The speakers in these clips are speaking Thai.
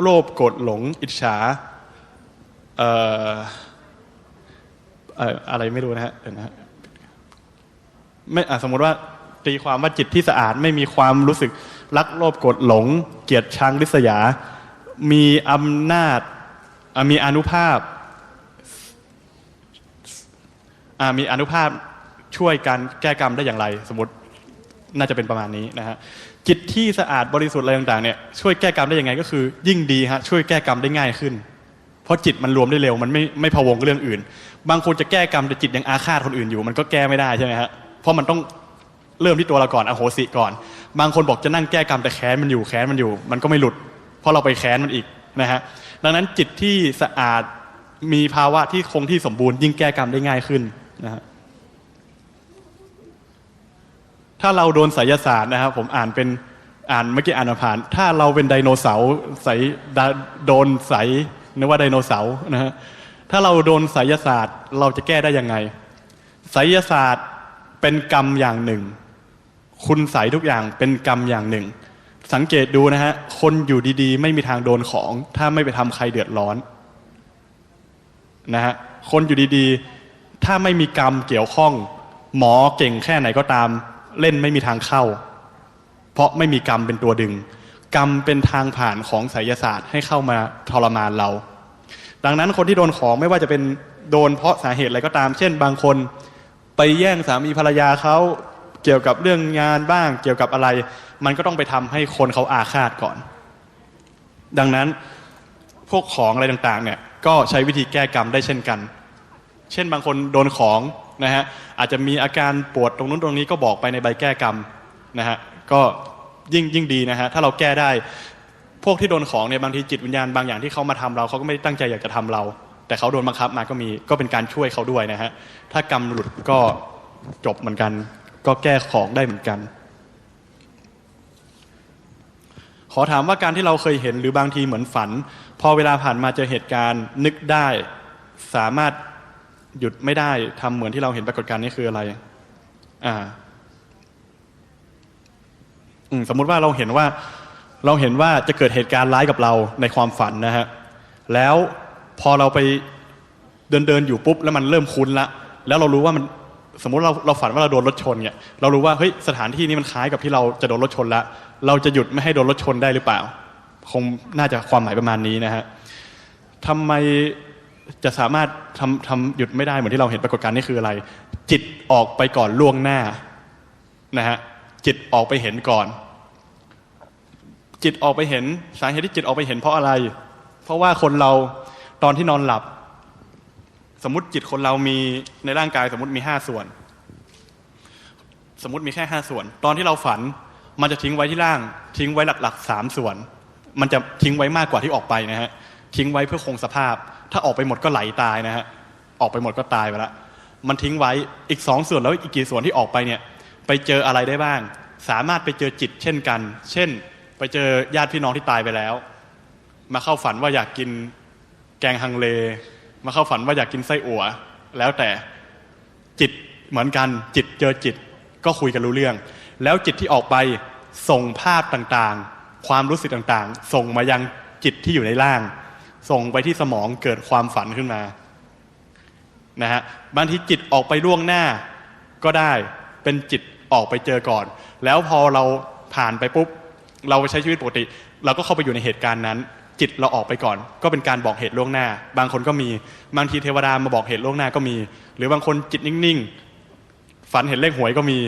โลภโกรธหลง อิจฉาเอ่อเอ่ออะไรไม่รู้นะฮะเดี๋ยวนะฮะไม่อะสมมติว่าตีความว่าจิตที่สะอาดไม่มีความรู้สึกรักโลภโกรธหลง เกลียดชังริษยา มีอำนาจอะมีอนุภาพอะมีอนุภาพช่วยการแก้กรรมได้อย่างไร สมมติน่าจะเป็นประมาณนี้นะฮะ จิตที่สะอาดบริสุทธิ์อะไรต่างๆเนี่ยช่วยแก้กรรมได้ยังไงก็คือ ยิ่งดีฮะช่วยแก้กรรมได้ง่ายขึ้น เพราะจิตมันรวมได้เร็วมันไม่ไม่พะวงกับเรื่องอื่น บางคนจะแก้กรรมแต่จิตยังอาฆาตคนอื่นอยู่ มันก็แก้ไม่ได้ใช่ไหมฮะเพราะมันต้องเริ่มที่ตัวเราก่อนอโหสิก่อน บางคนบอกจะนั่งแก้กรรมแต่แค้นมันอยู่แค้นมันอยู่ มันก็ไม่หลุด เพราะเราไปแค้นมันอีกนะฮะดังนั้นจิตที่สะอาดมีภาวะที่คงที่สมบูรณ์ยิ่งแก้กรรมได้ง่ายขึ้นนะฮะ ถ้าเราโดนไสยศาสตร์นะครับผมอ่านเป็นอ่านเมื่อกี้อ่านผ่าน ถ้าเราเป็นไดโนเสาร์ใสโดนใสนึกว่าไดโนเสาร์นะฮะถ้าเราโดนไสยศาสตร์เราจะแก้ได้ยังไงไสยศาสตร์เป็นกรรมอย่างหนึ่ง คุณใสทุกอย่างเป็นกรรมอย่างหนึ่ง สังเกตดูนะฮะคนอยู่ดีๆ ไม่มีทางโดนของ ถ้าไม่ไปทำใครเดือดร้อนนะฮะคนอยู่ดีๆ ถ้าไม่มีกรรมเกี่ยวข้อง หมอเก่งแค่ไหนก็ตาม เล่นไม่มีทางเข้า เพราะไม่มีกรรมเป็นตัวดึง กรรมเป็นทางผ่านของไสยศาสตร์ให้เข้ามาทรมานเรา ดังนั้นคนที่โดนของไม่ว่าจะเป็นโดนเพราะสาเหตุอะไรก็ตาม เช่น บางคน ไปแย่งสามีภรรยาเขาเกี่ยวกับเรื่องงานบ้าง เกี่ยวกับอะไร มันก็ต้องไปทำให้คนเขาอาฆาตก่อน ดังนั้นพวกของอะไรต่างๆเนี่ยก็ใช้วิธีแก้กรรมได้เช่นกัน เช่นบางคนโดนของ นะฮะอาจจะมีอาการปวดตรงนู้นตรงนี้ก็บอกไปในใบแก้กรรมนะฮะก็ยิ่งยิ่งดีนะฮะถ้าเราแก้ได้ พวกที่โดนของเนี่ยบางทีจิตวิญญาณบางอย่างที่เขามาทำเราเขาก็ไม่ได้ตั้งใจอยากจะทำเรา แต่เขาโดนบังคับมาก็มีก็เป็นการช่วยเขาด้วยนะฮะถ้ากรรมหลุดก็จบเหมือนกัน ก็แก้ของได้เหมือนกัน ขอถามว่าการที่เราเคยเห็นหรือบางทีเหมือนฝัน พอเวลาผ่านมาเจอเหตุการณ์นึกได้สามารถ หยุดไม่ได้ทำเหมือนที่เราเห็นปรากฏการณ์นี้คืออะไร อ่าอืมสมมุติว่าเราเห็นว่า เราเห็นว่าจะเกิดเหตุการณ์ร้ายกับเราในความฝันนะฮะแล้วพอเราไปเดินเดินอยู่ปุ๊บแล้วมันเริ่มคุ้นละ แล้วเรารู้ว่ามันสมมติเราเราฝันว่าเราโดนรถชนเนี่ยเรารู้ว่าเฮ้ยสถานที่นี้มันคล้ายกับที่เราจะโดนรถชนละ เราจะหยุดไม่ให้โดนรถชนได้หรือเปล่า คงน่าจะความหมายประมาณนี้นะฮะทำไม จะสามารถทำทำหยุดไม่ได้เหมือนที่เราเห็นปรากฏการณ์นี่คืออะไร จิตออกไปก่อนล่วงหน้านะฮะจิตออกไปเห็นก่อน จิตออกไปเห็นสาเหตุที่จิตออกไปเห็นเพราะอะไร เพราะว่าคนเราตอนที่นอนหลับ สมมติจิตคนเรามีในร่างกายสมมติมีห้าส่วน สมมติมีแค่ห้าส่วน ตอนที่เราฝันมันจะทิ้งไว้ที่ล่าง ทิ้งไว้หลักๆสามส่วน มันจะทิ้งไว้มากกว่าที่ออกไปนะฮะ ทิ้งไว้เพื่อคงสภาพ ถ้าออกไปหมดก็ไหลตายนะฮะออกไปหมดก็ตายไปละมันทิ้งไว้อีกสองส่วนแล้วอีกกี่ส่วนที่ออกไปเนี่ยไปเจออะไรได้บ้าง สามารถไปเจอจิตเช่นกัน เช่น ไปเจอญาติพี่น้องที่ตายไปแล้ว มาเข้าฝันว่าอยากกินแกงฮังเล มาเข้าฝันว่าอยากกินไส้อั่ว แล้วแต่จิตเหมือนกันจิตเจอจิตก็คุยกันรู้เรื่อง แล้วจิตที่ออกไปส่งภาพต่างๆ ความรู้สึกต่างๆ ส่งมายังจิตที่อยู่ในร่าง ส่งไปที่สมองเกิดความฝันขึ้นมานะฮะบางทีจิตออกไปล่วงหน้าก็ได้เป็นจิตออกไปเจอก่อน แล้วพอเราผ่านไปปุ๊บ เราใช้ชีวิตปกติ เราก็เข้าไปอยู่ในเหตุการณ์นั้น จิตเราออกไปก่อน ก็เป็นการบอกเหตุล่วงหน้า บางคนก็มีบางทีเทวดามาบอกเหตุล่วงหน้าก็มี หรือบางคนจิตนิ่งๆ ฝันเห็นเลขหวยก็มี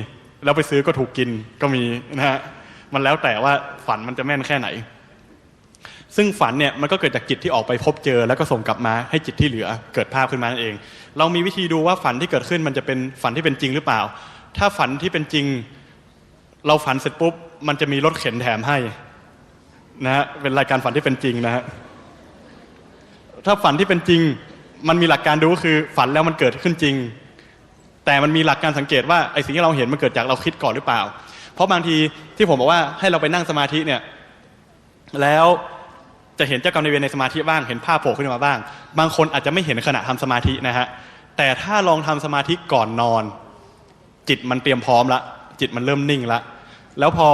แล้วไปซื้อก็ถูกกินก็มีนะฮะมันแล้วแต่ว่าฝันมันจะแม่นแค่ไหน ซึ่งฝันเนี่ยมันก็เกิดจากจิตที่ออกไปพบเจอ แล้วก็ส่งกลับมาให้จิตที่เหลือเกิดภาพขึ้นมานั่นเอง เรามีวิธีดูว่าฝันที่เกิดขึ้นมันจะเป็นฝันที่เป็นจริงหรือเปล่า ถ้าฝันที่เป็นจริง เราฝันเสร็จปุ๊บมันจะมีรถเข็นแถมให้นะฮะเป็นรายการฝันที่เป็นจริงนะฮะถ้าฝันที่เป็นจริง มันมีหลักการดูก็คือฝันแล้วมันเกิดขึ้นจริง แต่มันมีหลักการสังเกตว่าไอ้สิ่งที่เราเห็นมันเกิดจากเราคิดก่อนหรือเปล่า เพราะบางทีที่ผมบอกว่าให้เราไปนั่งสมาธิเนี่ยแล้ว จะเห็นเจ้ากรรมนายเวรในสมาธิบ้างเห็นภาพโผล่ขึ้นมาบ้าง บางคนอาจจะไม่เห็นขณะทำสมาธินะฮะแต่ถ้าลองทำสมาธิก่อนนอน จิตมันเตรียมพร้อมละ จิตมันเริ่มนิ่งละแล้วพอ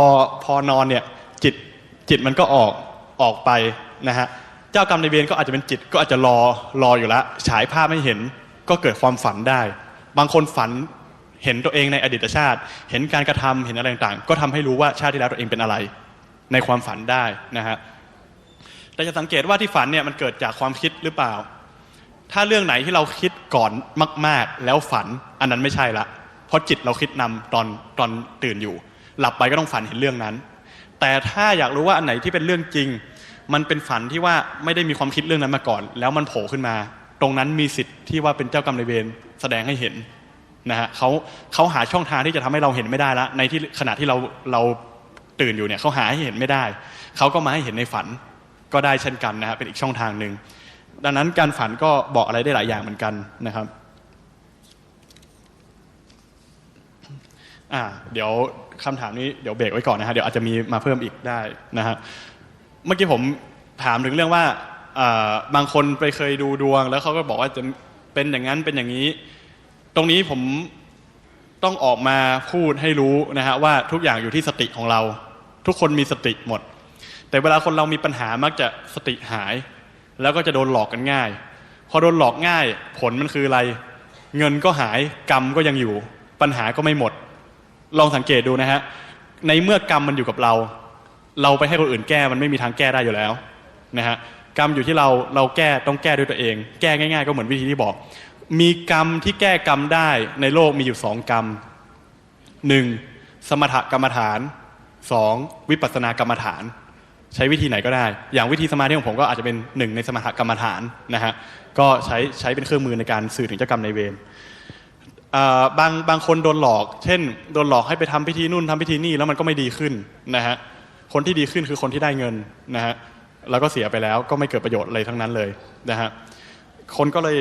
พอนอนเนี่ยจิตจิตมันก็ออกออกไปนะฮะเจ้ากรรมในายเวรก็อาจจะเป็นจิตก็อาจจะรอรออยู่แล้วฉายภาพให้เห็นก็เกิดความฝันได้ บางคนฝันเห็นตัวเองในอดีตชาติ เห็นการกระทำเห็นอะไรต่างๆ ก็ทำให้รู้ว่าชาติที่แล้วตัวเองเป็นอะไร ในความฝันได้นะฮะ แต่จะสังเกตว่าที่ฝันเนี่ยมันเกิดจากความคิดหรือเปล่า ถ้าเรื่องไหนที่เราคิดก่อนมาก ๆ แล้วฝันอันนั้นไม่ใช่ละ เพราะจิตเราคิดนำตอนตอนตื่นอยู่ หลับไปก็ต้องฝันเห็นเรื่องนั้น แต่ถ้าอยากรู้ว่าอันไหนที่เป็นเรื่องจริง มันเป็นฝันที่ว่าไม่ได้มีความคิดเรื่องนั้นมาก่อน แล้วมันโผล่ขึ้นมา ตรงนั้นมีสิทธิ์ที่ว่าเป็นเจ้ากรรมนายเวรแสดงให้เห็นนะฮะเขาเขาหาช่องทางที่จะทำให้เราเห็นไม่ได้ละในที่ขณะที่เราเราตื่นอยู่เนี่ยเขาหาให้เห็นไม่ได้เขาก็มาให้เห็นในฝัน ก็ได้เช่นกันนะฮะเป็นอีกช่องทางหนึ่งดังนั้นการฝันก็บอกอะไรได้หลายอย่างเหมือนกันนะครับอ่าเดี๋ยวคำถามนี้เดี๋ยวเบรกไว้ก่อนนะฮะเดี๋ยวอาจจะมีมาเพิ่มอีกได้นะฮะเมื่อกี้ผมถามถึงเรื่องว่าอ่าบางคนไปเคยดูดวง แล้วเขาก็บอกว่าจะเป็นอย่างนั้นเป็นอย่างนี้ ตรงนี้ผมต้องออกมาพูดให้รู้นะฮะว่าทุกอย่างอยู่ที่สติของเรา ทุกคนมีสติหมด แต่เวลาคนเรามีปัญหามักจะสติหาย แล้วก็จะโดนหลอกกันง่าย พอโดนหลอกง่าย ผลมันคืออะไร เงินก็หายกรรมก็ยังอยู่ ปัญหาก็ไม่หมด ลองสังเกตดูนะฮะในเมื่อกรรมมันอยู่กับเรา เราไปให้คนอื่นแก้มันไม่มีทางแก้ได้อยู่แล้วนะฮะกรรมอยู่ที่เราเราแก้ต้องแก้ด้วยตัวเอง แก้ง่าย ๆ ก็เหมือนวิธีที่บอก มีกรรมที่แก้กรรมได้ในโลกมีอยู่สองกรรมหนึ่งสมถกรรมฐานสองวิปัสสนากรรมฐาน ใช้วิธีไหนก็ได้ อย่างวิธีสมาธิของผมก็อาจจะเป็นหนึ่งในสมถกรรมฐานนะฮะก็ใช้ใช้เป็นเครื่องมือในการสื่อถึงเจ้ากรรมในเวรบางบางคนโดนหลอก เช่น โดนหลอกให้ไปทำพิธีนู่นทำพิธีนี่แล้วมันก็ไม่ดีขึ้นนะฮะคนที่ดีขึ้นคือคนที่ได้เงินนะฮะแล้วก็เสียไปแล้วก็ไม่เกิดประโยชน์อะไรทั้งนั้นเลยนะฮะคนก็เลย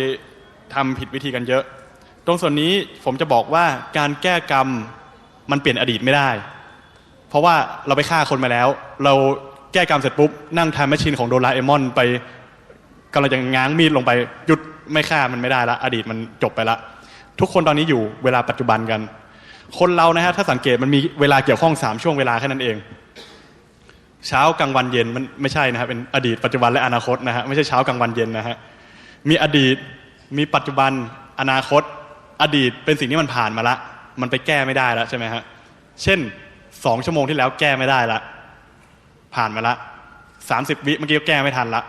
ทำผิดวิธีกันเยอะ ตรงส่วนนี้ผมจะบอกว่าการแก้กรรมมันเปลี่ยนอดีตไม่ได้ เพราะว่าเราไปฆ่าคนมาแล้ว เรา แก้กรรมเสร็จปุ๊บ นั่งทำแมชชีนของโดราเอมอนไปกำลังจะง้างมีดลงไปหยุดไม่ฆ่ามันไม่ได้ละ อดีตมันจบไปละ ทุกคนตอนนี้อยู่เวลาปัจจุบันกัน คนเรานะฮะถ้าสังเกตมันมีเวลาเกี่ยวข้องสามช่วงเวลาแค่นั้นเอง เช้ากลางวันเย็นมันไม่ใช่นะครับเป็นอดีตปัจจุบันและอนาคตนะฮะไม่ใช่เช้ากลางวันเย็นนะฮะมีอดีตมีปัจจุบันอนาคต อดีตเป็นสิ่งที่มันผ่านมาละ มันไปแก้ไม่ได้แล้วใช่ไหมฮะเช่นสองชั่วโมงที่แล้วแก้ไม่ได้ละ ผ่านมาละสามสิบวิเมื่อกี้ก็แก้ไม่ทันละ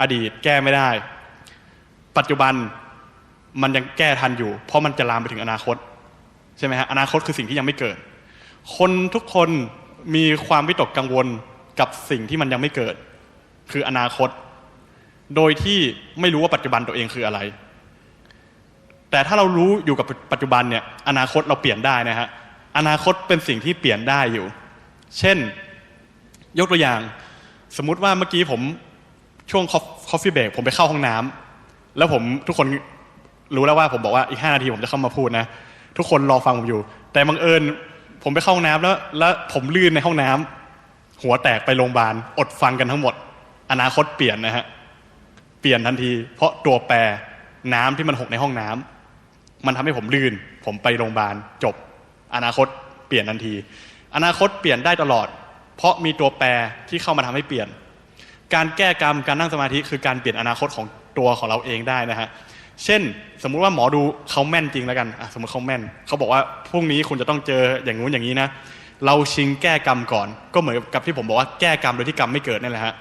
อดีตแก้ไม่ได้ ปัจจุบันมันยังแก้ทันอยู่ เพราะมันจะลามไปถึงอนาคต ใช่ไหมฮะอนาคตคือสิ่งที่ยังไม่เกิด คนทุกคนมีความวิตกกังวลกับสิ่งที่มันยังไม่เกิด คืออนาคต โดยที่ไม่รู้ว่าปัจจุบันตัวเองคืออะไร แต่ถ้าเรารู้อยู่กับปัจจุบันเนี่ยอนาคตเราเปลี่ยนได้นะฮะอนาคตเป็นสิ่งที่เปลี่ยนได้อยู่ เช่น ยกตัวอย่าง สมมุติว่าเมื่อกี้ผมช่วงคอฟฟี่เบรกผมไปเข้าห้องน้ำแล้วผมทุกคนรู้แล้วว่าผมบอกว่าอีกห้านาทีผมจะเข้ามาพูดนะ ทุกคนรอฟังผมอยู่ แต่บังเอิญผมไปเข้าห้องน้ำแล้ว แล้วผมลื่นในห้องน้ำหัวแตกไปโรงพยาบาลอดฟังกันทั้งหมด อนาคตเปลี่ยนนะฮะเปลี่ยนทันที เพราะตัวแปรน้ำที่มันหกในห้องน้ำมันทำให้ผมลื่น ผมไปโรงพยาบาลจบ อนาคตเปลี่ยนทันที อนาคตเปลี่ยนได้ตลอด เพราะมีตัวแปรที่เข้ามาทำให้เปลี่ยน การแก้กรรมการนั่งสมาธิคือการเปลี่ยนอนาคตของตัวของเราเองได้นะฮะเช่น สมมุติว่าหมอดูเขาแม่นจริงแล้วกันสมมติเขาแม่นเขาบอกว่าพรุ่งนี้คุณจะต้องเจออย่างงู้นอย่างนี้นะเราชิงแก้กรรมก่อน ก็เหมือนกับที่ผมบอกว่าแก้กรรมโดยที่กรรมไม่เกิดนั่นแหละฮะ